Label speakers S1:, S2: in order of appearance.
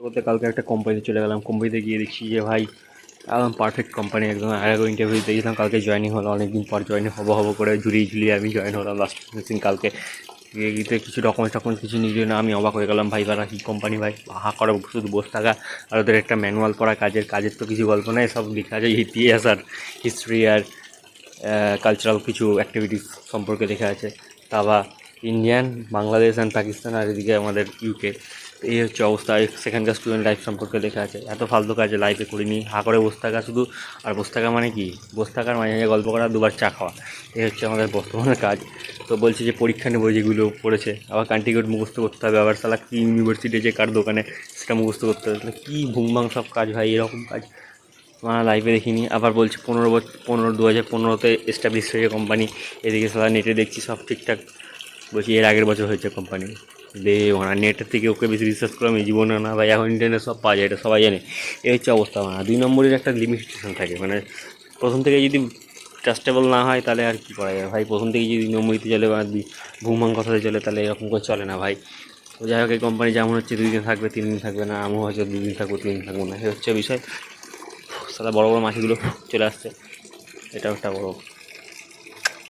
S1: বলতে কালকে একটা কোম্পানিতে চলে গেলাম। কোম্পানিতে গিয়ে দেখছি যে, ভাই, একদম পারফেক্ট কোম্পানি একদম একবার ইন্টারভিউ দিয়েছিলাম কালকে জয়েনিং হলো অনেকদিন পর জয়েন হব হব করে ঝুলিয়ে ঝুলিয়ে আমি জয়েন হলাম লাস্ট দিন কালকে। গিয়ে কিছু ডকুমেন্টস টকুমেন্টস কিছু নিয়ে না আমি অবাক হয়ে গেলাম, ভাই বারা কী কোম্পানি ভাই? হা করে, শুধু বসে থাকা। আর ওদের একটা ম্যানুয়াল পড়া, কাজের কাজের তো কিছু গল্প নেই, সব লেখা আছে, ইতিহাস আর হিস্ট্রি আর কালচারাল কিছু অ্যাক্টিভিটিস সম্পর্কে লেখা আছে। তারপর ইন্ডিয়ান বাংলাদেশ অ্যান্ড পাকিস্তান আর এদিকে আমাদের ইউকে এই হচ্ছে অবস্থা। সেখানকার স্টুডেন্ট লাইফ সম্পর্কে লেখা আছে। এত ফালতু কাজে লাইফে করিনি। হা করে বসে থাকা শুধু। আর বসে থাকা মানে কি? বসে থাকার মাঝে মাঝে গল্প করা, দুবার চা খাওয়া। এই হচ্ছে আমাদের বর্তমানের কাজ। তো বলছে যে পরীক্ষা নেব যেগুলো পড়েছে। আবার কান্টিগেট মুখস্থ করতে হবে। আবার সালা কী ইউনিভার্সিটি যে কার দোকানে সেটা মুখস্থ করতে হবে। তাহলে কী ভুংবাং সব কাজ ভাই? এরকম কাজ? আমার লাইফে দেখিনি। আবার বলছে পনেরো বছর পনেরো দু হাজার পনেরোতে এস্টাবলিশ হয়েছে কোম্পানি এদিকে সালা নেটে দেখছি সব ঠিকঠাক। বলছি এর আগের বছর হয়েছে কোম্পানি দে ওনা নেটের থেকে ওকে বেশি রিসার্চ করে আমি জীবনে না, ভাই, এখন ইন্টারনেট সব পাওয়া যায়, এটা সবাই জানে। এই হচ্ছে অবস্থা মানে দুই নম্বরের একটা লিমিটেশন থাকে মানে প্রথম থেকে যদি ট্রাস্টেবল না হয়, তাহলে আর কি করা যায়? ভাই, প্রথম থেকে যদি নম্বরিতে চলে বা ভুমাং কথাতে চলে, তাহলে এরকম করে চলে না, ভাই। তো যাই হোক, এই কোম্পানি যেমন হচ্ছে দুই দিন থাকবে তিন দিন থাকবে না, আমিও হয়তো দুদিন থাকব তিন দিন থাকব না, এই হচ্ছে বিষয়। সাদা বড় বড় মাছিগুলো চলে আসছে, এটাও একটা বড়